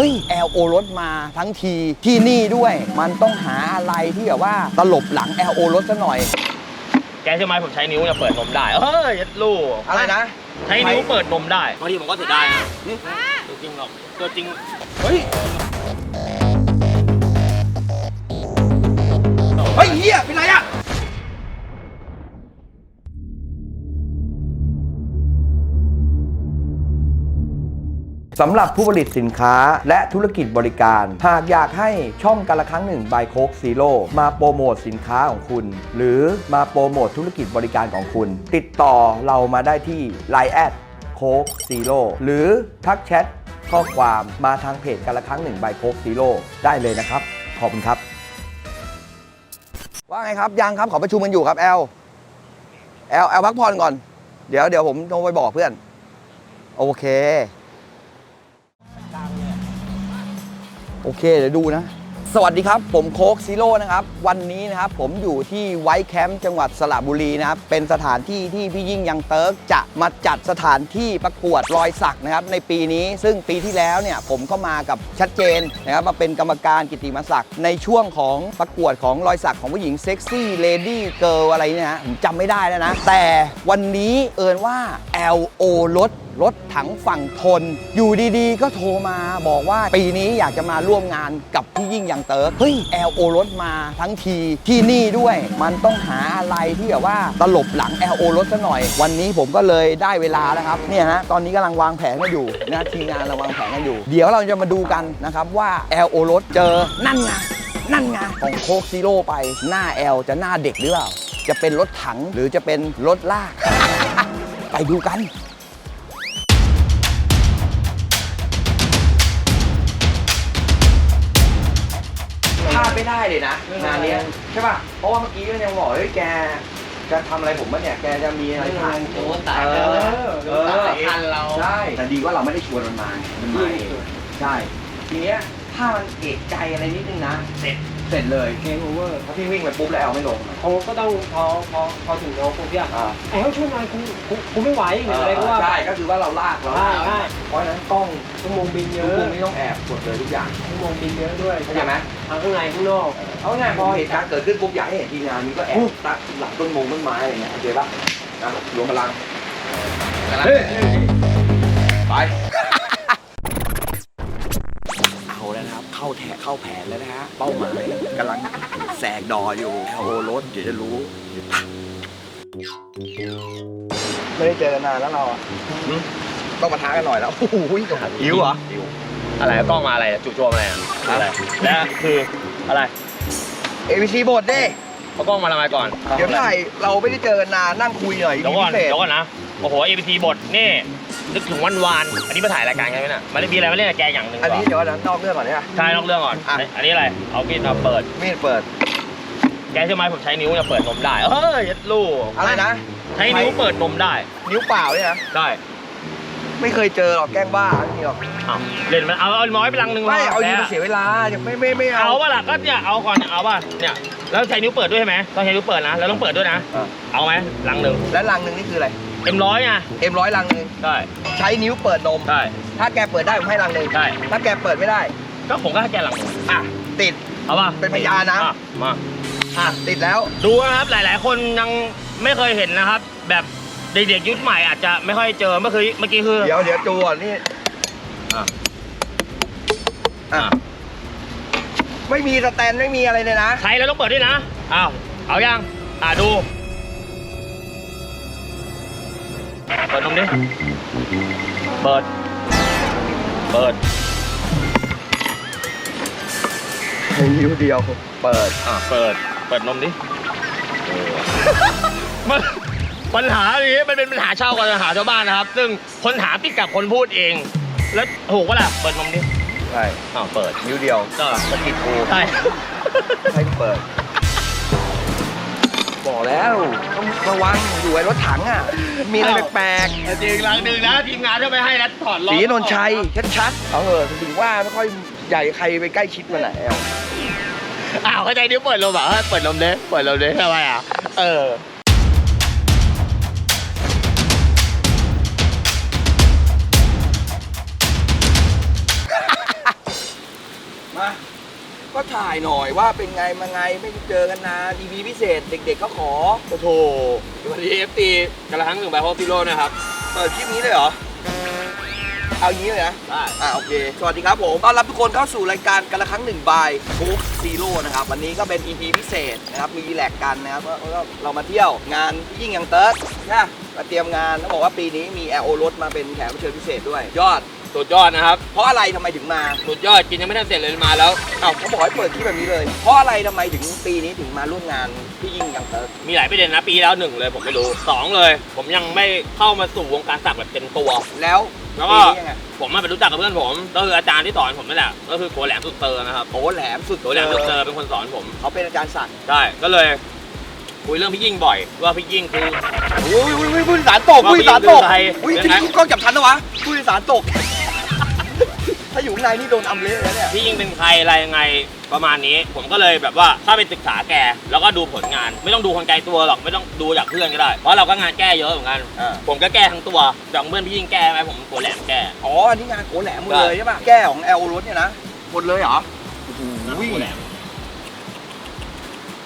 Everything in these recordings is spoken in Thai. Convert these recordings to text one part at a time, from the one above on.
เฮ้ยแอลโอรถมาทั้งทีที่นี่ด้วย มันต้องหาอะไรที่แบบว่าตลบหลังแอลโอรถซะหน่อย แกใช่ไหมผมใช้นิ้วจะเปิดนมได้เฮ้ยยัดลูกอะไรนะ ใช้นิ้วเปิดนมได้บางทีผมก็เสียดายนะตัวจริงหรอกตัวจริงเฮ้ยเฮ้ยเฮียเป็นไรอะ สำหรับผู้ผลิตสินค้าและธุรกิจบริการ หากอยากให้ช่องกันละครั้งหนึ่งบายโคกซีโร่มาโปรโมทสินค้าของคุณ หรือมาโปรโมทธุรกิจบริการของคุณ ติดต่อเรามาได้ที่ Line แอดโคกซีโร่หรือทักแชทข้อความมาทางเพจกันละครั้งหนึ่งบายโคกซีโร่ได้เลยนะครับ ขอบคุณครับ ว่าไงครับยังครับขอประชุมกันอยู่ครับแอลแอลแอลพักผ่อนก่อน เดี๋ยวเดี๋ยวผมโทรไปบอกเพื่อน โอเค โอเคเดี๋ยวดูนะ สวัสดีครับผมโค้กซีโร่นะครับ วันนี้นะครับผมอยู่ที่ไวท์แคมป์จังหวัดสระบุรีนะครับ เป็นสถานที่ที่พี่ยิ่งยังเติร์กจะมาจัดสถานที่ประกวดรอยสักนะครับในปีนี้ซึ่งปีที่แล้วเนี่ยผมเข้ามากับชัดเจนนะครับมาเป็นกรรมการกิติมศักดิ์ในช่วงของประกวดของรอยสักของผู้หญิงเซ็กซี่เลดี้เกิร์ลอะไรเนี่ยนะผมจำไม่ได้แล้วนะแต่วันนี้เอินว่า LO รถ รถถังฝั่งทน อยู่ดีๆ ก็โทรมาบอกว่าปีนี้อยากจะมาร่วมงานกับพี่ยิ่งยังเติร์กเฮ้ย LO รถมาทั้งทีที่นี่ด้วย มันต้องหาอะไรที่แบบว่าตลบหลัง LO รถซะหน่อย วันนี้ผมก็เลยได้เวลาแล้วครับเนี่ยฮะตอนนี้กำลังวางแผนกันอยู่นะทีมงานเราวางแผนกันอยู่ เดี๋ยวเราจะมาดูกันนะครับว่า LO รถเจอนั่นไงนั่นไงของโคกซีโร่ไปหน้า L จะหน้าเด็กหรือเปล่าจะเป็นรถถังหรือจะเป็นรถลาก ไปดูกัน ไม่ได้เลยนะงานเนี้ยใช่ป่ะเพราะว่าเมื่อกี้ก็ยังบอกเฮ้ยแกจะทำอะไรผมบ้างเนี่ยแกจะมีอะไรถ่ายโอ้ตายเอแล้วอโดนตายทันเราใช่แต่ดีว่าเราไม่ได้ชวนมันมาไงมันมาเองใช่ทีเนี้ยถ้ามันเอกใจอะไรนิดนึงนะ เสร็จ เสร็จเลยเกมโอเวอร์ถ้าพี่วิ่งไปปุ๊บแล้วเอาไม่ลง เขาก็ต้องพอพอพอถึงเราปุ๊บเนี่ยอ่าไอ้เขาช่วยหน่อยกูกูกูไม่ไหวหรืออะไรก็ว่าใช่ก็คือว่าเราลากเราใช่ใช่ เพราะฉะนั้นกล้องชั่วโมงบินเยทุกอะมุมนี้ต้องแอบกดเลยทุกอย่างชั่วโมงบินเยอะด้วยเข้าใจไหมทั้งข้างในข้างนอก เอาไงพอเหตุการณ์เกิดขึ้นปุ๊บอยากให้เห็นทีมงานนี้ก็แอบตักหลังต้นมงต้นไม้อะไรเงี้ยโอเคปะนะรวมพลังเฮ้ยไป เข้าแถเข้าแผนแล้วนะฮะ เป้าหมายกำลังแสกดออยู่โอ้รถเดี๋ยวจะรู้ ไม่ได้เจอกันนานแล้วเราอะต้องมาท้ากันหน่อยแล้วโอ้โหหิวเหรออะไรกล้องมาอะไรจู่โจมอะไรอะอะไรแล้วคืออะไรเอวีซีบทเด้เอากล้องมาทำไมก่อน เดี๋ยวถ่ายเราไม่ได้เจอกันนานนั่งคุยหน่อยเดี๋ยวก่อนพิเศษเดี๋ยวก่อนนะโอ้โห APT บทนี่ นึกถึงวันวานอันนี้มาถ่ายรายการกันไหมน่ะมันได้มีอะไรมาเล่นกับแกอย่างหนึ่งอันนี้ก่อนเดี๋ยวนะนอกเรื่องก่อนเนี่ย ใช่นอกเรื่องก่อนอะ อันนี้อะไรเอามีดมาเปิด มีดเปิด แกใช่ไหมผมใช้นิ้วจะเปิดนมได้เฮ้ยยัดลูกอะไรนะ ใช้นิ้วเปิดนมได้ นิ้วเปล่าเนี่ยนะ ได้ ไม่เคยเจอหรอกแกล้งบ้าไม่มีหรอกเอาเล่นมันเอาเอาน้อยไปลังหนึ่งไม่เอาดีแกมาเสียเวลาจะไม่ไม่ไม่เอาเอาป่ะล่ะก็เนี่ยเอาก่อนเนี่ยเอาป่ะเนี่ยแล้วใช้นิ้วเปิดด้วยใช่ไหมต้องใช้นิ้วเปิดนะแล้วต้องเปิดด้วยนะอะเอาไหมลังหนึ่งแล้วลังหนึ่งนี่คืออะไร เอ็มร้อยไงเอ็มร้อยลังหนึ่งใช่ใช้นิ้วเปิดนม ใช่ ถ้าแกเปิดได้ผมให้ลังหนึ่งใช่ ถ้าแกเปิดไม่ได้ ก็ผมก็ให้แกลังหนึ่งอะ ติด เอาป่ะเป็นพยานนะ อ่มาอะ ติดแล้ว ดูนะครับหลาย ๆ คนยังไม่เคยเห็นนะครับ แบบเด็กๆยุคใหม่อาจจะไม่ค่อยเจอเมื่อคืนเมื่อกี้คือเดี๋ยวเดี๋ยวจูก่อนนี่อะอะอะไม่มีสแตนไม่มีอะไรเลยนะ ใช้แล้วต้องเปิดด้วยนะอ้าวเอายังอะดู เปิดนมดิ เปิด เปิดใช้นิ้วเดียว เปิด อะเปิด เปิดนมดิเออมันปัญหาอย่างนี้มันเป็นปัญหาเช่ากับปัญหาชาวบ้านนะครับ ซึ่งคนถามติดกับคนพูดเอง แล้วถูกปะล่ะ เปิดนมดิ ใช่ อ้าว เปิด นิ้วเดียวก็สะกิดกูใช่ ให้เปิด บอกแล้ว ต้องระวังอยู่ไอ้รถถังอะ มีอะไรแปลกจริงหลังหนึ่งนะทีมงานก็ไม่ให้นะถอดๆล้อสีนนชัยชัดๆเอาเออถึงว่าไม่ค่อยใหญ่ใครไปใกล้ชิดมันไหนเอาอ้าวเข้าใจนิ้วเปิดลมเหรอเฮ้ยเปิดลมเด้เปิดลมเด้ทำไมอะเออ ก็ถ่ายหน่อยว่าเป็นไงมาไงไม่ได้เจอกันนาน EP พิเศษ เด็กๆก็ขอโอ้โหสวัสดีเอฟตีกระทั่งหนึ่งใบโฮติโร่นะครับเปิดคลิปนี้เลยเหรอ เอาอย่างนี้เลยนะ ได้อ่าโอเค สวัสดีครับผมต้อนรับทุกคนเข้าสู่รายการกันละครั้งหนึ่งบายโค้กซีโร่นะครับ วันนี้ก็เป็น EP พิเศษนะครับ มีรีแลกซ์กันนะครับเพราะว่าเรามาเที่ยวงานพี่ยิ่งยังเติร์ดนะมาเตรียมงานต้องบอกว่าปีนี้มี LO รถมาเป็นแขกรับเชิญพิเศษด้วย ยอด สุดยอดนะครับ เพราะอะไรทำไมถึงมาสุดยอดกินยังไม่ทันเสร็จเลยมาแล้วเอ้าเขาบอกให้เปิดที่แบบนี้เลย เพราะอะไรทำไมถึงปีนี้ถึงมาร่วมงานพี่ยิ่งยังเติร์ดมีหลายประเด็นนะปีที่แล้วหนึ่งเลยผมไม่รู้สองเลย ผมยังไม่เข้ามาสู่วงการสักแบบเต็มตัว แล้วแล้วก็ ปีนี้ยังไงผมมาไปรู้จักกับเพื่อนผมก็คืออาจารย์ที่สอนผมนั่นแหละก็คือโกแหลมสุดเตอร์นะครับโอ้แหลมสุดโกแหลมสุดเตอร์เป็นคนสอนผม เขาเป็นอาจารย์สักใช่ ก็เลย คุยเรื่องพี่ยิ่งบ่อย ว่าพี่ยิ่งคือ อุ้ยอุ้ยอุ้ยผู้โดยสารตกว่าผู้โดยสารตกพี่ยิ่งคือใครอุ้ยยังที่ไงกล้องจับทันนะวะผู้โดยสารตก ถ้าอยู่ข้างในนี่โดนอำเละเลยเนี่ย พี่ยิ่งเป็นใครอะไรยังไงประมาณนี้ ผมก็เลยแบบว่าเข้าไปศึกษาแก แล้วก็ดูผลงาน ไม่ต้องดูคนไกลตัวหรอกไม่ต้องดูจากเพื่อนก็ได้ เพราะเราก็งานแก้เยอะเหมือนกัน อ่า ผมก็แก้ทั้งตัวจากเพื่อนพี่ยิ่งแก้ไหมผมโกแหลมแก้ อ๋ออันนี้งานโกแหลมหมดเลยใช่ป่ะ แก้ของ L รถเนี่ยนะ หมดเลยเหรอโอ้โหโกแหลม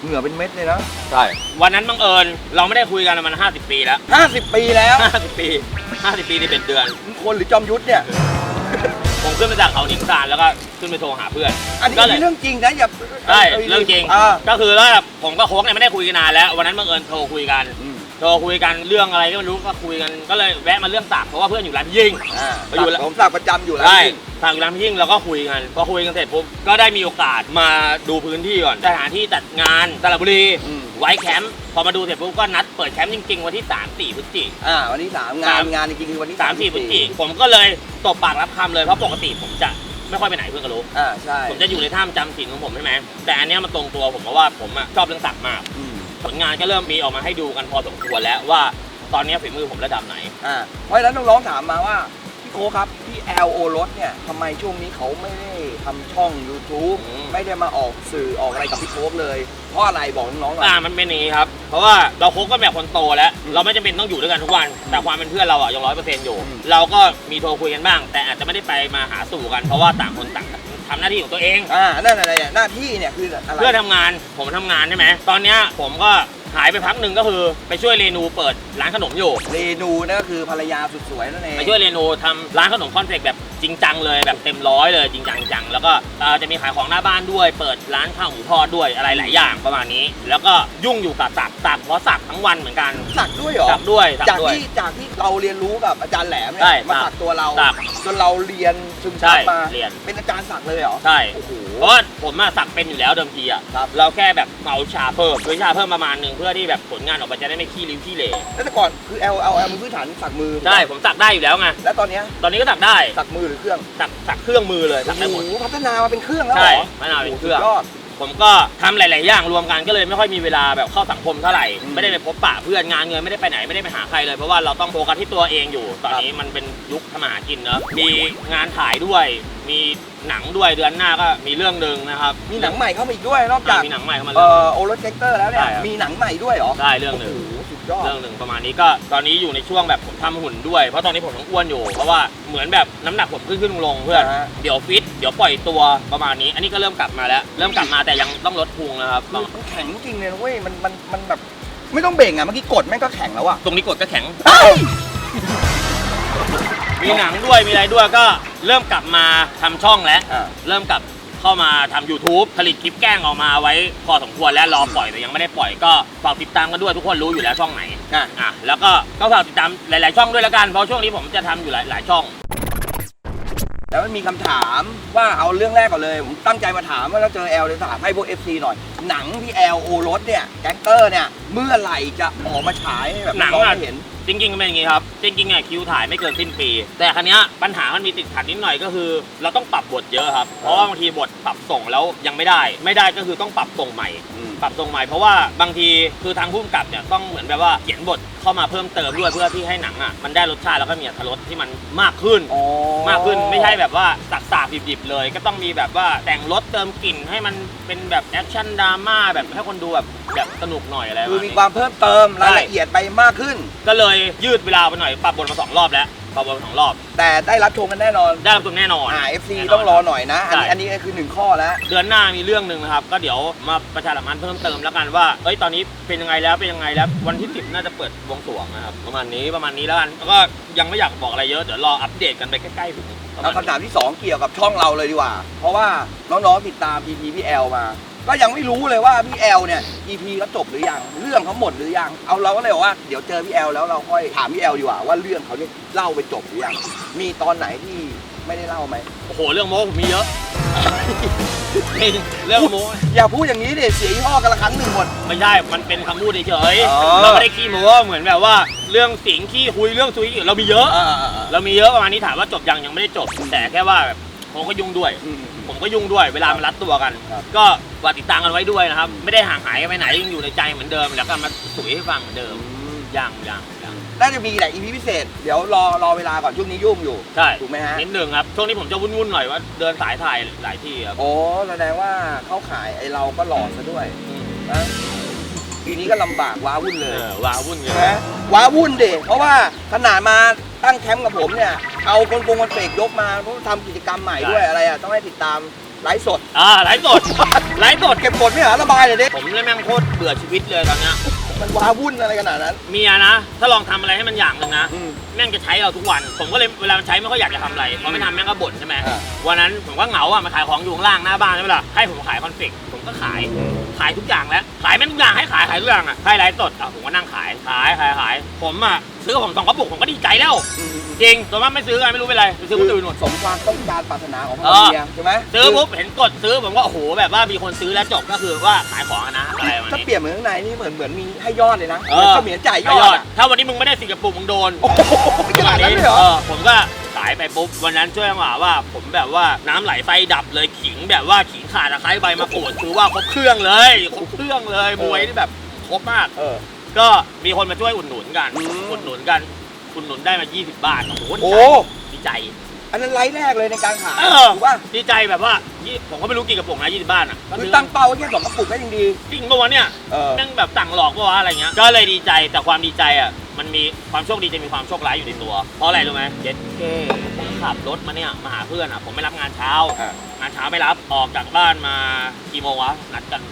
เหงื่อเป็นเม็ดเลยนะใช่ วันนั้นบังเอิญเราไม่ได้คุยกันมัน50 ปีแล้ว 50 ปีแล้ว 50 ปี 50 ปีนี่เป็นเดือนมึงคนหรือจอมยุทธเนี่ย ผมขึ้นมาจากเขาหนิงซานแล้วก็ขึ้นไปโทรหาเพื่อน อันนี้ก็เลยเรื่องจริงนะอย่าใช่เรื่องจริงอ่าก็คือแล้วแบบผมกับโค้กเนี่ยไม่ได้คุยกันนานแล้ว วันนั้นบังเอิญโทรคุยกัน อืม โทรคุยกันเรื่องอะไรก็ไม่รู้ก็คุยกันก็เลยแวะมาเรื่องสักเพราะว่าเพื่อนอยู่ร้านพี่ยิ่ง อ่าไปอยู่แล้ว ผมสักประจำอยู่แล้วใช่จริงทางร้านพี่ยิ่งเราก็คุยกันพอคุยกันเสร็จปุ๊บก็ได้มีโอกาสมาดูพื้นที่ก่อนสถานที่จัดงานสระบุรีอืมไว้แคมป์พอมาดูเสร็จปุ๊บก็นัดเปิดแคมป์จริงๆวันที่ 3 4พฤศจิกอ่าวันที่สามงาสานม งานจริงๆคือวันที่3 4พฤศจิกผมก็เลยตบปากรับคำเลยเพราะปกติผมจะไม่ค่อยไปไหนเพื่อนก็รู้อ่าใช่ผมจะอยู่ในถ้ำจำศีลของผมใช่ไหมแต่อันเนี้ยมันตรงตัวผมเพราะว่าผมอะชอบเรื่องสักมาก อืม ผลงานก็เริ่มมีออกมาให้ดูกันพอสมควรแล้วว่าตอนเนี้ยฝีมือผมระดับไหน อ่าเพราะฉะนั้นน้องๆถามมาว่าพี่โคครับพี่ LO รถเนี่ยทำไมช่วงนี้เขาไม่ได้ทำช่อง YouTube อืม ไม่ได้มาออกสื่อออกอะไรกับพี่โคเลย เพราะอะไรบอกน้องๆหน่อย อ่ามันเป็นอย่างนี้ครับ เพราะว่าเราคบกันแบบคนโตแล้ว อืมเราไม่จำเป็นต้องอยู่ด้วยกันทุกวัน แต่ความเป็นเพื่อนเราอะยังร้อยเปอร์เซ็นต์อยู่ อืม เราก็มีโทรคุยกันบ้าง แต่อาจจะไม่ได้ไปมาหาสู่กันเพราะว่าต่างคนต่าง ทำหน้าที่ของตัวเอง อ่านั่นอะไรเนี่ยหน้าที่เนี่ยคืออะไร เพื่อนทำงานผมทำงานใช่ไหมตอนเนี้ยผมก็ หายไปพักหนึ่งก็คือไปช่วยเรนูเปิดร้านขนมอยู่เรนูนั่นก็คือภรรยาสุดสวยนั่นเอง ไปช่วยเรนูทำร้านขนมคอนเฟกต์แบบจริงจังเลยแบบเต็มร้อยเลยจริงจังจังแล้วก็เอ่อจะมีขายของหน้าบ้านด้วย เปิดร้านข้าวหมูทอดด้วยอะไรหลายอย่างประมาณนี้ แล้วก็ยุ่งอยู่กับสักสักเพราะสักทั้งวันเหมือนกันสักด้วยเหรอ สักด้วยสักจากด้วย ที่จากที่เราเรียนรู้กับอาจารย์แหลมเนี่ใช่ยมาสักตัวเราสักจนเราเรียนซึมใช่ซับมาเรียน เป็นอาจารย์สักเลยเหรอใช่ โอ้โห เพราะว่าผมอะสักเป็นอยู่แล้วเดิมทีอะครับ เราแค่แบบเอาวิชาเพิ่มวิชาเพิ่มประมาณหนึ่งเพื่อที่แบบผลงานออกมาจะได้ไม่ขี้ริ้วขี้เหร่แล้วแต่ก่อนคือ L L L มันพื้นฐานสักมือใช่ผมสักได้อยู่แล้วไงแล้วตอนเนี้ยตอนนี้ก็สักได้สักมือหรือเครื่องสักสักเครื่องมือเลยสักได้หมดโอ้โหพัฒนามาเป็นเครื่องแล้วเหรใช่อพัฒนาเป็นเครื่อง โโหสุดยอด ผมก็ทำหลาย ๆ อย่างรวมกันก็เลยไม่ค่อยมีเวลาแบบเข้าสังคมเท่าไหร่อืมไม่ได้ไปพบปะเพื่อนงานเงินไม่ได้ไปไหนไม่ได้ไปหาใครเลยเพราะว่าเราต้องโฟกัสที่ตัวเองอยู่ ตอนนี้มันเป็นยุคทำมาหากินเนอะมีงานถ่ายด้วย มีหนังด้วยเดือนหน้าก็มีเรื่องหนึ่งนะครับมีหนังใหม่เข้ามาอีกด้วยนอกจากมีหนังใหม่เข้ามาเอ่เรื่องหนึ่งอโอรสเจคเตอร์แล้วเนี่ย ใช่ครับ มีหนังใหม่ด้วยเหรอได้เรื่องหนึ่ง โอ้โหสุดยอด เรื่องหนึ่งประมาณนี้ก็ตอนนี้อยู่ในช่วงแบบผมทำหุ่นด้วยเพราะตอนนี้ผมต้องอ้วนอยู่ เพราะว่าเหมือนแบบน้ำหนักผมขึ้นขึ้นลงลงเพื่อนอ่าฮะ เดี๋ยวฟิต เดี๋ยวปล่อยตัวประมาณนี้ อันนี้ก็เริ่มกลับมาแล้ว เริ่มกลับมาแต่ยังต้องลดพุงนะครับคือมันแข็งจริงเลยนะเว้ยมันมันมันแบบไม่ต้องเบ่งอะเมื่อกี้กดแม่งก็แข็งแล้วอะตรงนี้กดก็แข็งเอ้ยมีหนังด้วยมีอะไรด้วยก็เริ่มกลับมาทำช่องแล้ว อ่าเริ่มกลับเข้ามาทำ YouTube ผลิตคลิปแกล้งออกมาไว้พอสมควรแล้วรอปล่อยแต่ยังไม่ได้ปล่อยก็ฝากติดตามกันด้วยทุกคนรู้อยู่แล้วช่องไหนอะอะแล้วก็ก็ฝากติดตามหลาย ๆ ช่องด้วยแล้วกันเพราะช่วงนี้ผมจะทำอยู่หลายหลายช่อง แล้วมันมีคำถามว่าเอาเรื่องแรกก่อนเลย ผมตั้งใจมาถามว่าเราเจอแอลเลยถามให้พวก FC หน่อย หนังพี่แอลโอรสเนี่ยแก๊งเตอร์เนี่ยเมื่อไหร่จะออกมาฉายให้แบบหนังน้ออะๆได้เห็น จริงๆมันเป็นอย่างงี้ครับ จริงๆอะคิวถ่ายไม่เกินสิ้นปี แต่ครั้นี้ยปัญหามันมีติดขัดนิดหน่อยก็คือ เราต้องปรับบทเยอะครับ เพราะว่าบางทีบทปรับส่งแล้วยังไม่ได้ ไม่ได้ก็คือต้องปรับส่งใหม่ อืม ปรับส่งใหม่เพราะว่าบางทีคือทางผู้กำกับเนี่ยต้องเหมือนแบบว่าเขียนบทเข้ามาเพิ่มเติมด้วยเพื่อที่ให้หนังอะมันได้รสชาติแล้วก็มีอรรถรสที่มันมากขึ้น อ๋อมากขึ้นไม่ใช่แบบว่าสักสาดิบๆเลย ก็ต้องมีแบบว่าแต่งรถเติมกลิ่นให้มันเป็นแบบแอคชั่นดราม่าแบบให้คนดูแบบแบบสนุกหน่อยอะไรคือประณมีนี้ ความเพิ่มเติมรายละเอียดไปมากขึ้น ก็เลยยืดเวลาไปหน่อยปรับบทมาสองรอบแล้ว ขอบอลสองรอบ แต่ได้รับชมกันแน่นอนได้รับชมแน่นอน อ่า FC แน่นนต้องรอหน่อยนะ อันนี้ใช่ อันนี้คือหนึ่งข้อแล้วเดือนหน้ามีเรื่องหนึ่งนะครับ ก็เดี๋ยวมาประชาสัมพันธ์เพิ่มเติมแล้วกันว่าเอ้ยตอนนี้เป็นยังไงแล้วเป็นยังไงแล้ววันที่ 10 น่าจะเปิดวงสรวงนะครับประมาณนี้ประมาณนี้แล้วกันแล้วก็ยังไม่อยากบอกอะไรเยอะเดี๋ยวรออัปเดตกันไปใกล้ๆถึงประมาเอาณคำถามที่ 2 เกี่ยวกับช่องเราเลยดีกว่า เพราะว่าน้องๆติดตาม EP พี่แอลมา ก็ยังไม่รู้เลยว่าพี่แอลเนี่ย EP เขาจบหรือยังเรื่องเขาหมดหรือยังเอาเราก็เลยบอกว่าเดี๋ยวเจอพี่แอลแล้วเราค่อยถามพี่แอลดีกว่าว่าเรื่องเขาเนี่ยเล่าไปจบหรือยังมีตอนไหนที่ไม่ได้เล่าไหมโอ้โห เรื่องโม้ผมมีเยอะจริงเรื่องโม้อย่าพูดอย่างนี้ดิเสียยี่ห้อกันละครั้งหนึ่งหมด ไม่ใช่ มันเป็นคำพูดเฉยอ๋อๆเราไม่ได้ขี้โม้เหมือนแบบว่า เรื่องสิงขี้คุยเรื่องซุยเรามีเยอะ เรามีเยอะประมาณนี้ถามว่าจบยังยังไม่ได้จบแต่แค่ว่าแบบ ผมก็ยุ่งด้วยผมก็ยุ่งด้วยเวลามันรัดตัวกัน ครับก็ฝากติดตามกันไว้ด้วยนะครับ ไม่ได้ห่างหายกันไปไหนยังอยู่ในใจเหมือนเดิม แล้วก็มาสุยให้ฟังเหมือนเดิมยังยังยังน่าจะมีแหละ EP พิเศษ เดี๋ยวรอรอเวลาก่อนช่วงนี้ยุ่งอยู่ ใช่ถูกไหมฮะ นิดหนึ่งครับช่วงนี้ผมจะวุ่นๆหน่อยว่าเดินสายถ่ายหลายที่ครับโอ้แสดงว่าเข้าขายไอเราก็หลอนซะด้วยอืมนะทีนี้ก็ลำบากว้าวุ่นเลเอยอว้าวุ่นเงินใช่ไหมว้าวุ่นดิเพราะว่าขนาดมาตั้งแคมป์กับผมเนี่ย เอาคนกงคนเฟกยกมาเพราะทำกิจกรรมใหม่ด้วยอะไรอะต้องให้ติดตามไลฟ์สด อ่าไลฟ์สดไลฟ์สดเก็บกดไม่หาระบายเลยดิผมเลยแม่งโคตรเบื่อชีวิตเลยตอนเนี้ยมันว้าวุ่นอะไรขนาดนั้น เมียนะ ถ้าลองทำอะไรให้มันอย่างหนึ่งนะ อืม แม่งจะใช้เราทุกวัน ผมก็เลยเวลามันใช้ไม่ค่อยอยากจะทำอะไรพอไม่ทำแม่งก็บ่นใช่ไหมอ่า วันนั้นผมก็เหงาอะมาขายของอยู่ข้างล่างหน้าบ้านใช่ไหมล่ะให้ผมขายคอนเฟกต์ผมก็ขาย ขายทุกอย่างแล้ว ขายแม่งทุกอย่างให้ขายขายทุกอย่างอะให้ไลฟ์สดอะผมก็นั่งขายขายขายขาย ผมอะซื้อผมสองกระปุกผมก็ดีใจแล้ว อืม จริงตัวมันไม่ซื้อไงไม่รู้เป็นไรไปซื้อคนอื่นหมด สมความต้องการปรารถนาของพ่เอออเมียใช่ไหมซื้อปุ๊บเห็นกดซื้อผมก็โอ้โหแบบว่ามีคนซื้อแล้วจบก็คือว่าขายของอะนะอะไรประมาณถ้านี้ เปรียบเหมือนข้างในนี่เหมือนเหมือนมีให้ยอดเลยนะเออเสมียนจ่ายยไม่อดยอดอะถ้าวันนี้มึงไม่ได้สิงกระปุกมึงโดน โอ้โหขนาดนั้นเลยเหรอเออผมก็ขายไปปุ๊บวันนั้นช่วยจังหวะว่า ผมแบบว่าน้ำไหลไฟดับเลยขิงแบบว่าขิงขาดตะไคร้ใบมะกรูดคือว่าครบเครื่องเลยครบเครื่องเลยมวยนี่แบบครบมาก เออ ก็มีคนมาช่วยอุดหนุนกัน อืม อุดหนุนกัน อุดหนุนได้มา 20 บาท โอ้โหโอ้ ดีใจ อันนั้นไลฟ์แรกเลยในการขายเออ ถูกป่ะดีใจแบบว่ายี่ผมก็ไม่รู้กี่กระปุกนะ20 บาทอะก็คือซื้อตั้งเป้าไว้แค่สองกระปุกก็ยังดีจริงปะวะเนี่ยเออแม่งแบบสั่งหลอกปะวะอะไรเงี้ย ก็เลยดีใจ แต่ความดีใจอะ มันมีความโชคดีจะมีความโชคร้ายอยู่ในตัว เพราะอะไรรู้ไหมเจ็ดเคผมขับรถมาเนี่ย มาหาเพื่อนอะ ผมไม่รับงานเช้า อะงานเช้าไม่รับ ออกจากบ้านมากี่โมงวะ นัดกัน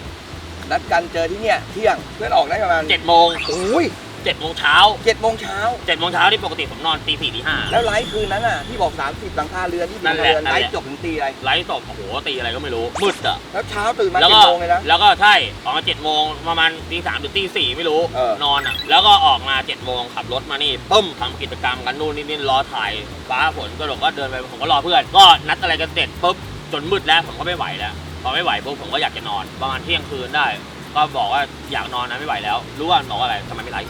นัดกันเจอที่เนี่ยเที่ยงเพื่อนออกได้ประมาณเจ็ดโมง โอ้ย เจ็ดโมงเช้าเจ็ดโมงเช้าเจ็ดโมงเช้าที่ปกติผมนอนตีสี่ตีห้า แล้วไลฟ์คืนนั้นอะที่บอก30หลังคาเรือนที่นั่เป็นนแหละเรือนนั่นไลแหละ ฟ์จบถึงตีอะไรไลฟ์สดโอ้โหตีอะไรก็ไม่รู้มืดอะแล้วเช้าตื่นมาแล้วเจ็ก็ดโมงเลยนะ แล้วก็ใช่ออกมาเจ็ดโมงประมาณตีสามหรือตีสี่ไม่รู้เออ นอนอะแล้วก็ออกมาเจ็ดโมงขับรถมานี่ปึ้มทำกิจกรรมกันนู่นนี่นี่รอถ่ายฟ้าฝนก็หลก็เดินไปผมก็รอเพื่อน ก็นัดอะไรกันเสร็จปุ๊บจนมืดแล้วผมก็ไม่ไหวแล้วพอไม่ไหวปุ๊บผมก็อยากจะนอนประมาณเที่ยงคืนได้ ก็บอกว่าอยากนอนนะไม่ไหวแล้ว รู้ว่าบอกว่าอะไรทำไมไม่ไลฟ์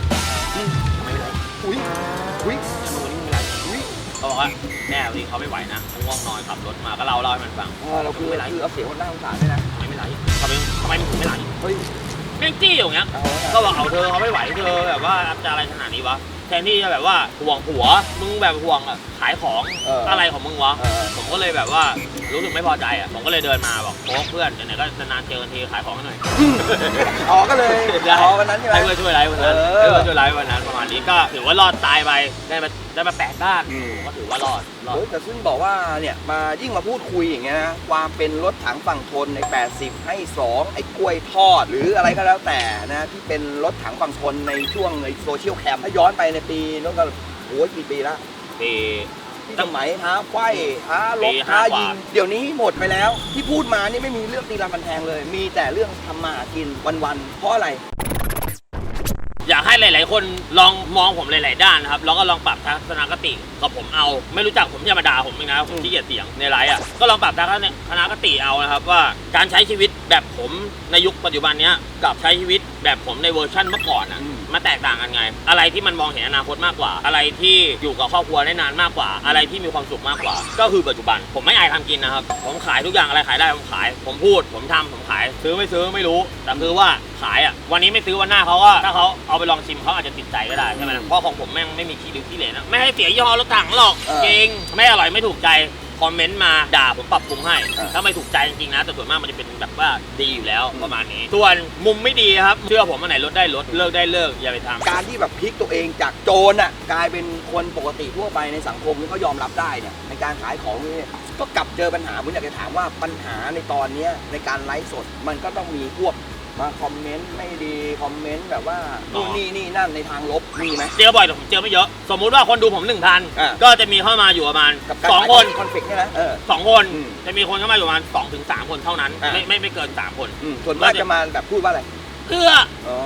อืมทำไมไม่ไลฟ์อุ้ยอุ้ยทำไมวันนี้ไม่ไลฟ์อุ้ยเขาบอกว่าแม่วันนี้เขาไม่ไหวนะเขาง่วงนอนขับรถมาก็เล่าเล่าให้มันฟังเออเราคือไม่ไลฟ์คือเอาเสียงคนน่าสงสารด้วยนะ ทำไมไม่ไลฟ์ทำไมทำไมมึงถึงไม่ไลฟ์เฮ้ย แม่งจี้อยู่อย่างเงี้ย เอาก็บอกเอาเธอเขาไม่ไหวเธอแบบว่าจะอะไรขนาดนี้วะแทนที่จะแบบว่าห่วงผัวมึงแบบห่วงอะขายของเอออะไรของมึงวะเออ ผมก็เลยแบบว่ารู้สึกไม่พอใจอะผมก็เลยเดินมาบอกโค้ชเพื่อนเดี๋ยวไหนก็นานๆเจอกันทีขายของให้หน่อย อ๋อก็เลยได้อ๋อวันนั้นใช่ไหม ให้เพื่อนช่วยไลฟ์วันนั้นเออ ให้เพื่อนช่วยไลฟ์วันนั้นประมาณนี้ก็ถือว่ารอดตายไปได้มาได้มาแปดด้านอืม ก็ถือว่ารอดรอด โอ้ยแต่ซึ่งบอกว่าเนี่ยมายิ่งมาพูดคุยอย่างเงี้ยนะความเป็นรถถังฝั่งทนใน 80 ให้ 2 ไอ้กล้วยทอด หรืออะไรก็แล้วแต่นะที่เป็นรถถังฝั่งทนในช่วงในโซเชียลแคมถ้าย้อนไปในปีนู้นก็โอ้ยกี่ปีละปี ที่สมัยท้าไฟท้าลปีบท้าห้ากว่า ยิง เดี๋ยวนี้หมดไปแล้ว ที่พูดมานี่ไม่มีเรื่องตีรามันแทงเลย มีแต่เรื่องทำมาหากินวันๆเพราะอะไร อยากให้หลาย ๆ คนลองมองผมหลาย ๆ ด้านนะครับ แล้วก็ลองปรับทัศนคติกับผมเอา ไม่รู้จักผมอย่ามาด่าผมเองนะผมขี้เกียจเสียงในไลฟ์อะ ก็ลองปรับทัศนคติเอานะครับ ว่าการใช้ชีวิตแบบผมในยุคปัจจุบันเนี้ยกับใช้ชีวิต แบบผมในเวอร์ชั่นเมื่อก่อนอะอืมมันแตกต่างกันไง อะไรที่มันมองเห็นอนาคตมากกว่า อะไรที่อยู่กับครอบครัวได้นานมากกว่า อะไรที่มีความสุขมากกว่า ก็คือปัจจุบัน ผมไม่อายทำกินนะครับ ผมขายทุกอย่างอะไรขายได้ผมขาย ผมพูด ผมทำผมขาย ซื้อไม่ซื้อไม่รู้ แต่คือว่าขายอะ วันนี้ไม่ซื้อวันหน้าเขาก็ถ้าเขาเอาไปลองชิมเขาอาจจะติดใจก็ได้ใช่ไหมเพราะของผมแม่งไม่มีขี้ดื้อขี้เหร่นะไม่ให้เสียยี่ห้อรถถังหรอกเออ จริงไม่อร่อยไม่ถูกใจ คอมเมนต์มาด่าผมปรับปรุงให้ อ่า ถ้าไม่ถูกใจจริงๆนะแต่ส่วนมากมันจะเป็นแบบว่าดีอยู่แล้วอืมประมาณนี้ส่วนมุมไม่ดีครับเชื่อผมอันไหนลดได้ลดเลิกได้เลิกอย่าไปทำ การที่แบบพลิกตัวเองจากโจรอะกลายเป็นคนปกติทั่วไปในสังคมที่เขายอมรับได้เนี่ยในการขายของนี่ก็กลับเจอปัญหาผมอยากจะถามว่าปัญหาในตอนเนี้ยในการไลฟ์สดมันก็ต้องมีพวก มาคอมเมนต์ไม่ดีคอมเมนต์แบบว่าอ๋อนู่นนี่นี่นั่นในทางลบมีไหม เจอบ่อยแต่ผมเจอไม่เยอะ สมมุติว่าคนดูผมหนึ่งพันอ่า ก็จะมีเข้ามาอยู่ประมาณกับการสองคนคอนฟ lict เนี่ยนะเออ สองคนอืมจะมีคนเข้ามาอยู่ประมาณสองถึงสามคนเท่านั้น อ่า ไม่ไม่ไม่เกินสามคน อืมส่วนมากจะมาแบบพูดว่าอะไรเพื่ออ๋อ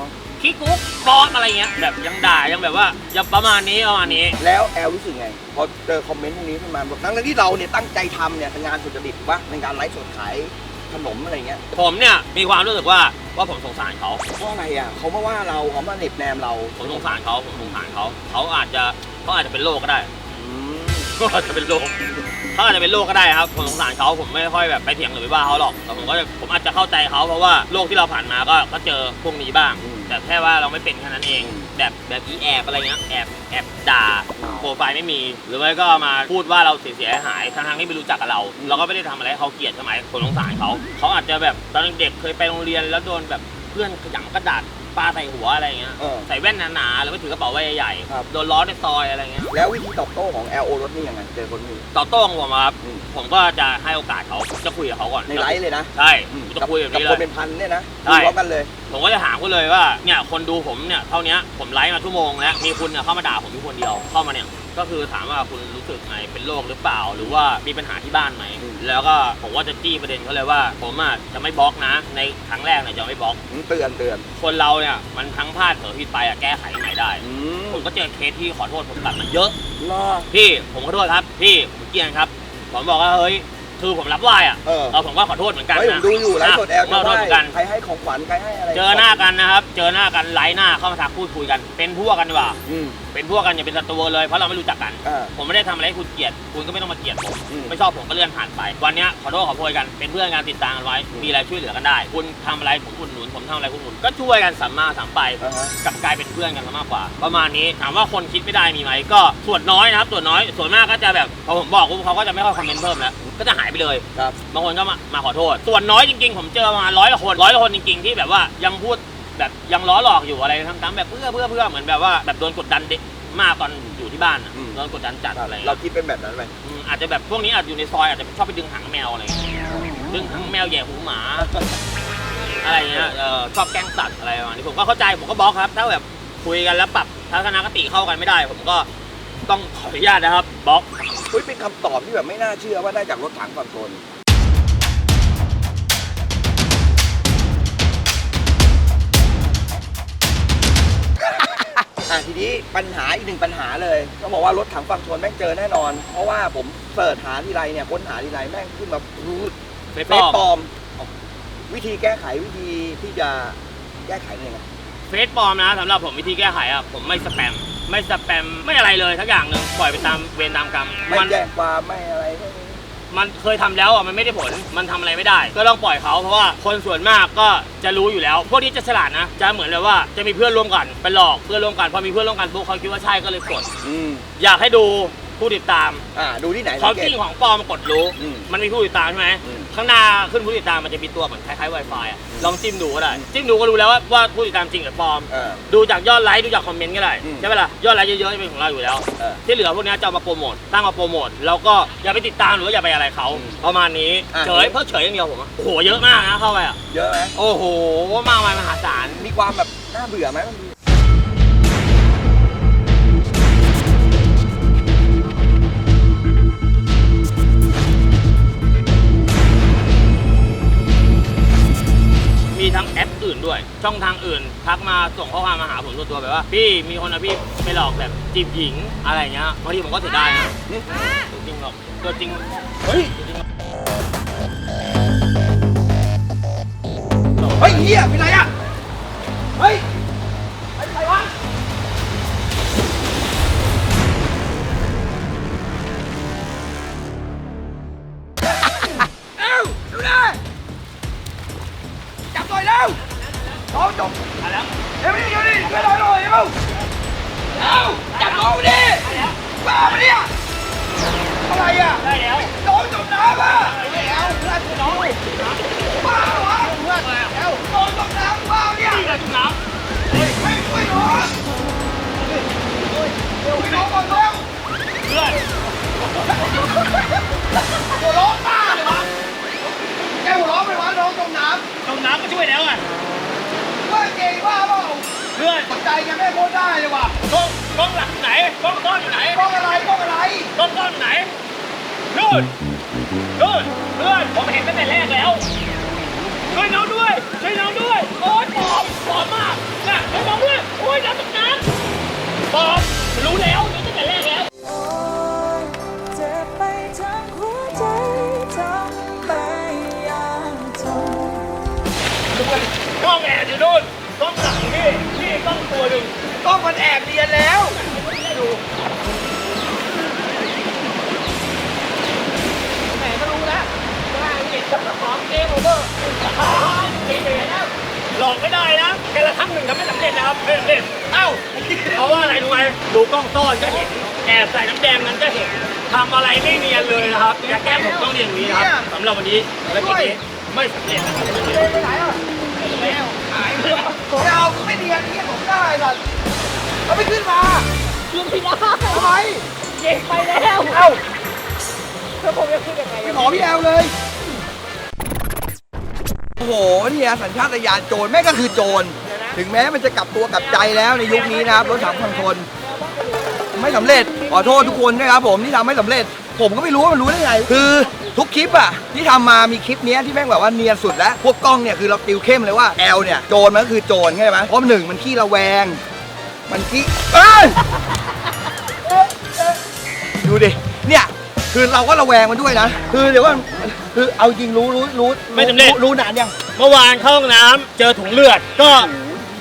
คิกกุ๊กบล็อกอะไรเงี้ยแบบยังด่ายังแบบว่ายังประมาณนี้ประมาณนี้ แล้วแอลรู้สึกไงพอเจอคอมเมนต์พวกนี้ขึ้นมาแบบทั้งที่เราเนี่ยตั้งใจทำเนี่ยเป็นงานสุจริตถูกปะในการไลฟ์สดขาย ขนมอะไรเงี้ยผมเนี่ยมีความรู้สึกว่าว่าผมสงสารเขา เพราะอะไรอะเขามาว่าเราเขามาเหน็บแนมเราผมสงสารเขาผมสงสารเขาเขาอาจจะเขาอาจจะเป็นโรคก็ได้อืมเขาอาจจะเป็นโรคเขาอาจจะเป็นโรคก็ได้ครับผมสงสารเขาผมไม่ค่อยแบบไปเถียงหรือไปว่าเขาหรอกแต่ผมก็จะผมอาจจะเข้าใจเขาเพราะว่าโรคที่เราผ่านมาก็ก็เจอพวกนี้บ้าง แต่แค่ว่าเราไม่เป็นแค่นั้นเอง แบบแบบอีแอบอะไรเงี้ยแอบแอบด่าโปรไฟล์ไม่มี หรือไม่ก็มาพูดว่าเราเสียเสียหายทั้งๆที่ไม่รู้จักกับเรา เราก็ไม่ได้ทำอะไรให้เขาเกลียดใช่ไหมคนสงสารเขาเขาอาจจะแบบตอนเด็กๆเคยไปโรงเรียนแล้วโดนแบบเพื่อนขยำกระดาษ ปาใส่หัวอะไรเงี้ย เออ ใส่แว่นหนาๆแล้วก็ถือกระเป๋าใบใหญ่ครับ ๆ โดนล้อในซอยอะไรเงี้ย แล้ววิธีตอบโต้ของ LO รถนี่ยังไงเจอคนนี้ต่อโต้ของผมอะครับ อืม ผมก็จะให้โอกาสเขาจะคุยกับเขาก่อนในไลฟ์เลยนะใช่อืมจะคุยแบบกับนี้คเลนยเป็นพันเนี่ยนะใช่ดูพร้อมกันเลย ผมก็จะถามคุณเลยว่า เนี่ย คนดูผมเนี่ย เท่านี้ผมไลฟ์มาชั่วโมงแล้ว มีคุณเนี่ยเข้ามาด่าผมเพียงคนเดียว เข้ามาเนี่ย ก็คือถามว่าคุณรู้สึกไงเป็นโรคหรือเปล่า หรือว่ามีปัญหาที่บ้านไหมอืม แล้วก็ผมว่าจะจี้ประเด็นเขาเลยว่า ผมอะจะไม่บล็อกนะ ในครั้งแรกเนี่ยจะไม่บล็อก เตือนเตือนคนเราเนี่ยมันทั้งพลาดเผลอผิดไปอะแก้ไขใหม่ได้ อืมผมก็เจอเคสที่ขอโทษผมกลับมาเยอะ รอพี่ผมขอโทษครับ พี่ผมเกลียนครับ ผมบอกว่าเฮ้ย คือผมรับไหวอะเออเออ ผมก็ขอโทษเหมือนกันเฮ้ยผนะมดูอยู่ไลฟ์สดแอลผมขอโทษเหมือนกัน ใครให้ของขวัญใครให้อะไรเจอหน้ากันนะครับ เจอหน้ากันไลฟ์หน้าเข้ามาทักพูดคุยกัน เป็นพวกกันดีกว่า อืมเป็นพวกกันอย่าเป็นศัตรูเลยเพราะเราไม่รู้จักกัน อ่า ผมไม่ได้ทำอะไรให้คุณเกลียด คุณก็ไม่ต้องมาเกลียดผม อืมไม่ชอบผมก็เลื่อนผ่านไป วันเนี้ยขอโทษขอโพยกัน เป็นเพื่อนกันติดตามกันไว้มีอะไรช่วยเหลือกันได้ คุณทำอะไรผมอุดหนุน ผมทำอะไรคุณอุดหนุน ก็ช่วยกันสัมมาสัมไป อ่าฮะ กลับกลายเป็นเพื่อนกันซะมากกว่า ประมาณนี้ถามว่าคนคิดไม่ได้มีไหมก็ส่วนน้อยนะครับส่วนน้อยส่วนมากก็จะแบบพอผมบอกปุ๊บเขาก็จะไม่ค่อยคอมเมนต์เพิ่มแล้วก็จะหายไปเลยครับ บางคนก็มามาขอโทษ ส่วนน้อยจริงๆ ผมเจอมาร้อยละคนร้อยละคนจริงๆที่แบบว่ายังพูดแบบยังล้อหลอกอยู่อะไรทั้งๆแบบเพื่อเพื่อเพื่อเหมือนแบบว่าแบบโดนกดดันเด็กมากตอนอยู่ที่บ้านอะอืม โดนกดดันจัดอะไรเราเงี้ยคิดเป็นแบบนั้นไหมอืมอาจจะแบบพวกนี้อาจจะอยู่ในซอยอาจจะชอบไปดึงหางแมวอะไรเงี้ยดึงหางแมวแหย่หูหมา อะไรเงี้ยเออชอบแกล้งสัตว์อะไรประมาณนี้ผมก็เข้าใจผมก็บล็อกครับ ถ้าแบบคุยกันแล้วปรับทัศนคติเข้ากันไม่ได้ ผมก็ ต้องขออนุญาตนะครับบล็อกเฮ้ยเป็นคำตอบที่แบบไม่น่าเชื่อว่าได้จากรถถังฝั่งทนอะทีนี้ปัญหาอีกหนึ่งปัญหาเลยต้องบอกว่ารถถังฝั่งทนแม่งเจอแน่นอน เพราะว่าผมเสิร์ชหาทีไรเนี่ยค้นหาทีไรแม่งขึ้นมารูดไม่เฟปลซอมปลอม วิธีแก้ไขวิธีที่จะแก้ไขยังไงเฟซปลอมนะสำหรับผมวิธีแก้ไขอะผมไม่สแปม ไม่สแปมไม่อะไรเลยทักอย่างหนึ่งปล่อยไปตามเวรตามกรรมไม่มันแจ้งความไม่อะไรไม่มีมันเคยทำแล้วอะมันไม่ได้ผลมันทำอะไรไม่ได้ ก็ต้องปล่อยเขาเพราะว่าคนส่วนมากก็จะรู้อยู่แล้วพวกนี้จะฉลาดนะจะเหมือนเลยว่าจะมีเพื่อนร่วมกันไปหลอกเพื่อนร่วมกันพอมีเพื่อนร่วมกันปุ๊บเขาคิดว่าใช่ก็เลยกดอืมอยากให้ดูผู้ติดตาม อ่าดูที่ไหนของสัเกจตริงของปลอมกดรู้ อืมมันมีผู้ติดตามใช่ไหม อืม ข้างหน้าขึ้นผู้ติดตามมันจะมีตัวเหมือนคล้ายๆ Wi-Fi อะอืมลองจิ้มดูก็ได้ จิ้มดูก็รู้แล้วว่าว่าผู้ติดตามจริงหรือปลอม เออ ดูจากยอดไลค์ดูจากคอมเมนต์ก็ได้อืมใช่ไหมล่ะยอดไลค์เยอะๆจะเป็นของเราอยู่แล้ว เออที่เหลือพวกนี้จะเอามาโปรโมทตั้งมาโปรโมทแล้วก็อย่าไปติดตามหรือว่าอย่าไปอะไรเขาอืมประมาณนี้อะ เฉยเพิ่เฉยอย่างเดียวผมอะโอ้โหเยอะมากนะเข้าไปอะเยอะไหมโอ้โหมากมายมหาศาลมีความแบบน่าเบื่อไหมบางทีมี ช่องทางอื่น ทักมาส่งข้อความมาหาผมส่วนตัวแบบว่า พี่มีคนนะพี่ไปหลอกแบบจีบหญิงอะไรเงี้ยบางทีผมก็เสียดายนะตัวจริงหรอกตัวจริงเฮ้ยเฮ้ยเฮียเป็นไรอะเฮ้ย อะไรอะได้แล้วโดองจมน้ำอะไม่เอาเพื่อนน้องบ้าวะเพื่อนแล้วน้องจมน้ำบ้าเนี่ยนี่แหละจุน้ไม่ช่วยน้องช่วยน้องก่อนเร็วเพื่อนหัวร้อนบ้าเลยวะแกหัวร้อนไปวะน้องจมน้ำจมน้ำก็ช่วยแล้วอะำว่าเก่งบ้าเปล่าเพื่อนตกใจแกไม่โคตรได้เลยว่ะกล้องกล้องหลักไหนกล้องก้อนอยู่ไหนกล้องอะไรกล้องอะไรกล้องก้อนไหน นู่นนู่นเพื่อนผมเห็นตั้งแต่แรกแล้ว ช่วยน้องด้วย ช่วยน้องด้วย โอ๊ยปอบปอบมากน่ะช่วยน้องด้วย โอ๊ยน้ำตกน้ำปอบรู้แล้วรู้ตั้งแต่แรกแล้วโอ้ยเจ็บไปทั้งหัวใจทำไปอย่างทนกล้องแอบอยู่นู่นกล้องหลังนี่นี่กล้องตัวหนึ่งกล้องมันแอบเรียนแล้วแของเกมโอเวอร์เก๋ๆนะหลอกไม่ได้นะแค่ละครั้งหนึ่งทำไม่สำเร็จนะครับไม่สำเร็จเอ้าเพราะว่าอะไรรู้ไหมดูกล้องซ่อนก็เห็นแอบใส่น้ำแดงนั้นก็เห็นทำอะไรไม่เนียนเลยนะครับอย่าแก้ผมต้องเรียนอย่างนี้นะครับสำหรับวันนี้ภารกิจนี้ไม่สำเร็จไปไหนอะแล้วหายไปแล้วเอาไม่เรียนเรียผมได้สัตว์เอาไม่ขึ้นมาขึ้นไม่ได้ทำไมเก่งไปแล้วเอ้าแล้วผมจะขึ้นยังไงไปขอพี่แอลเลย โอ้โหเนี่ยสัญชาตญาณโจรแม่ก็คือโจร ถึงแม้มันจะกลับตัวกลับใจแล้วในยุคนี้นะครับรถถังพังทนไม่สำเร็จขอโทษทุกคนนะครับผมที่ทำไม่สำเร็จ ผมก็ไม่รู้ว่ามันรู้ได้ไงคือทุกคลิปอะที่ทำมามีคลิปเนี้ยที่แม่งแบบว่าเนียนสุดแล้วพวกกล้องเนี่ยคือเราติวเข้มเลยว่าแอลเนี่ยโจรมันก็คือโจรใช่ไหมเพราะหนึ่งมันขี้ระแวง มันขี้เอ้ย ดูดิ เนี่ย คือเราก็ระแวงมันด้วยนะ คือเดี๋ยวว่าคือเอาจริงรู้รู้รู้ไม่สำเร็จ รู้นานยัง เมื่อวานเข้าห้องน้ำเจอถุงเลือด ก็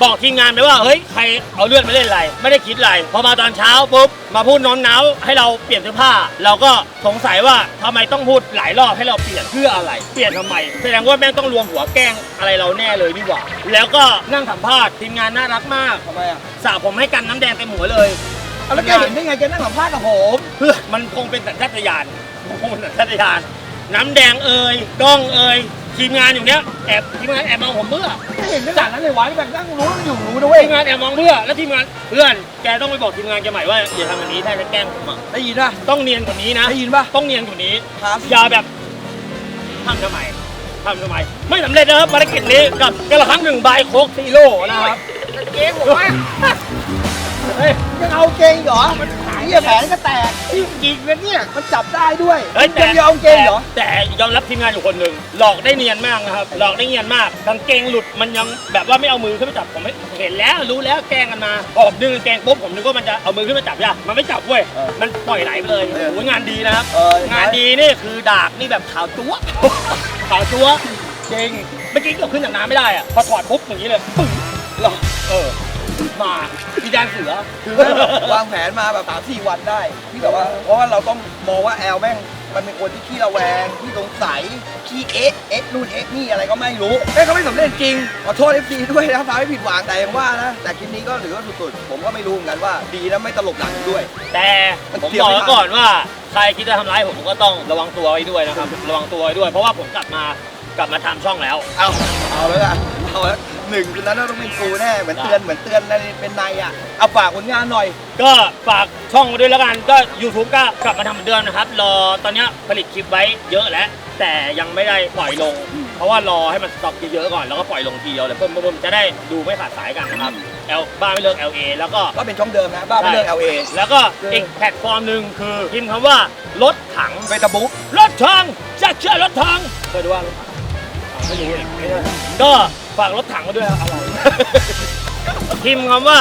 บอกทีมงานไปว่าเฮ้ยใครเอาเลือดมาเล่นอะไร ไม่ได้คิดอะไรพอมาตอนเช้าปุ๊บมาพูดน้อมน้าวให้เราเปลี่ยนเสื้อผ้า เราก็สงสัยว่าทำไมต้องพูดหลายรอบให้เราเปลี่ยนเพื่ออะไร เปลี่ยนทำไมแสดงว่าแม่งต้องรวมหัวแกล้งอะไรเราแน่เลยนี่หว่าแล้วก็นั่งสัมภาษณ์ทีมงานน่ารักมาก ทำไมอะสระผมให้กันน้ำแดงเต็มหัวเลย เอาแล้วแกเห็นได้ไงแกนั่งสัมภาษณ์กับผมเพื่อมันคงเป็นสัญชาตญาณคงเป็นสัญชาตญาณน้ำแดงเอ่ยกล้องเอ่ยทีมงานอยู่เนี้ยแอบทีมงานแอบมองผมเพื่อไม่เห็นขนาดนั้นเลยวะแบบนั่งรู้แล้วอยู่รู้นะเว้ยทีมงานแอบมองเพื่อแล้วทีมงานเพื่อนแกต้องไปบอกทีมงานแกใหม่ว่าอย่าทำแบบนี้ถ้าจะแกล้งผมอะได้ยินป่ะต้องเนียนกว่านี้นะได้ยินป่ะต้องเนียนกว่านี้ครับอย่าแบบทำทำไมทำทำไม ไม่สำเร็จนะครับภารกิจนี้กับกระครั้งหนึ่งใบโคกซีโร่นะครับเกงผมว่า เฮ้ยยังเอาเกงเหรอมันหายแผลก็แตกจริงๆนะเนี่ย มันจับได้ด้วยเฮ้ยยังจะเอาเกงเหรอ แต่แต่ยอมรับทีมงานอยู่คนหนึ่งหลอกได้เนียนมากนะครับ หลอกได้เนียนมากกางเกงหลุดมันยังแบบว่าไม่เอามือขึ้นมาจับผมไม่เห็นแล้วรู้แล้วแกล้งกันมาออกดึงกางเกงปุ๊บผมนึกว่ามันจะเอามือขึ้นมาจับย่ะมันไม่จับเว้ยเออมันปล่อยไหลไปเลยเออโอ้ยงานดีนะครับเออ งานดีนี่คือดากนี่แบบขาวจั๊วขาวจั๊วจริงเมื่อกี้เกือบขึ้นจากน้ำไม่ได้อะพอถอดปุ๊บอย่างนี้เลยปึ้งหรอเออ มาพี่แดงเสือ คือแม่งแบบวางแผนมาแบบสามสี่วันได้ที่แบบว่าเพราะว่าเราต้องมองว่าแอลแม่งมันเป็นคนที่ขี้ระแวงขี้สงสัยขี้เอ๊ะเอ๊ะนู่นเอ๊ะนี่อะไรก็ไม่รู้แม่งก็ไม่สำเร็จจริงขอโทษเอฟซีด้วยนะครับทำให้ผิดหวังแต่ยังว่านะแต่คลิปนี้ก็ถือว่าสุดๆผมก็ไม่รู้เหมือนกันว่า ดีนะไม่ตลกหนักด้วย แต่ผมบอกไว้ก่อนว่าใครคิดจะทำร้ายผมผมก็ต้องระวังตัวไว้ด้วยนะครับ ระวังตัวไว้ด้วย เพราะว่าผมกลับมากลับมาทำช่องแล้ว เอาเอาแล้วกันเอาแล้ว หนึ่งคือนั้นต้องเป็นกูแน่เหมือนเตือนเหมือนเตือนในเป็นในอะเอาฝากผลงานหน่อย ก็ฝากช่องไว้ด้วยแล้วกันก็ YouTube ก็กลับมาทำเหมือนเดิมนะครับ รอตอนเนี้ยผลิตคลิปไว้เยอะแล้ว แต่ยังไม่ได้ปล่อยลง เพราะว่ารอให้มันสต็อกเยอะๆก่อนแล้วก็ปล่อยลงทีเดียวเลยเพิ่มๆจะได้ดูไม่ขาดสายกันนะครับ L บ้านไม่เลิก LA แล้วก็ ก็เป็นช่องเดิมนะบ้าไม่เลิก LA แล้วก็อีกแพลตฟอร์มหนึ่งคือพิมพ์คำว่ารถถังเบตาบุ๊กรถถังจะเชื่อรถถังเคยดูว่ารถถังอ่าไม่รู้เลยไม่ได้ก็ ฝากรถถังมาด้วยครับอะไรพิมพ์คำว่า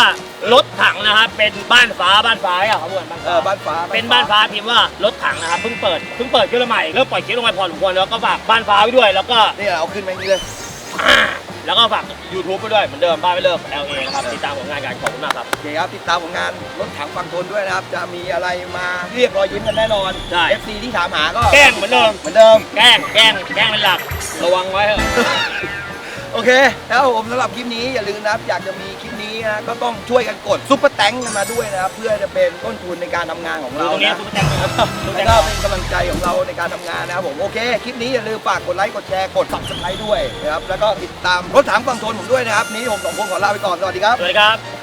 รถถังนะครับเป็นบ้านฟ้าบ้านฟ้าอะครับบ้านเอฟ้า อบ้านฟ้าเป็นบ้านฟ้าพิมพ์ว่ารถถังนะครับเพิ่งเปิดเพิ่งเปิดคลิปใหม่เริ่มปล่อยคลิปลงมาพอสมควรแล้วก็ฝากบ้านฟ้าไว้ด้วย แล้วก็นี่เอาขึ้นมาอย่างนี้เลย อ่าแล้วก็ฝาก YouTube ไปด้วยเหมือนเดิมบ้านไม่เลิก LA นะครับติดตามผลงานการขอบคุณมากครับ โอเคครับติดตามผลงานรถถังฟังทนด้วยนะครับ จะมีอะไรมาเรียกรอยยิ้มกันแน่นอน ใช่ FC ที่ถามหาก็แกล้งเหมือนเดิม เหมือนเดิม แกล้งแกล้งแกล้งเป็นหลักระวังไว้เถอะ โโอเคแล้วผมสำหรับคลิปนี้อย่าลืมนะครับ อยากจะมีคลิปนี้นะก็ต้องช่วยกันกดซุปเปอร์แตงกันมาด้วยนะครับ เพื่อจะเป็นต้นทุนในการทำงานของดูเราตรงนี้นะ ซุปเปอร์แตงซุปเปอร์แตแล้วงก็เป็นกำลังใจของเราในการทำงานนะครับผมโอเค คลิปนี้อย่าลืมฝากกดไลค์กดแชร์กด subscribe ด้วยนะครับแล้วก็ติดตามรถถังฟังโทนผมด้วยนะครับ นี้ผมสองคนขอลาไปก่อน สวัสดีครับ สวัสดีครับ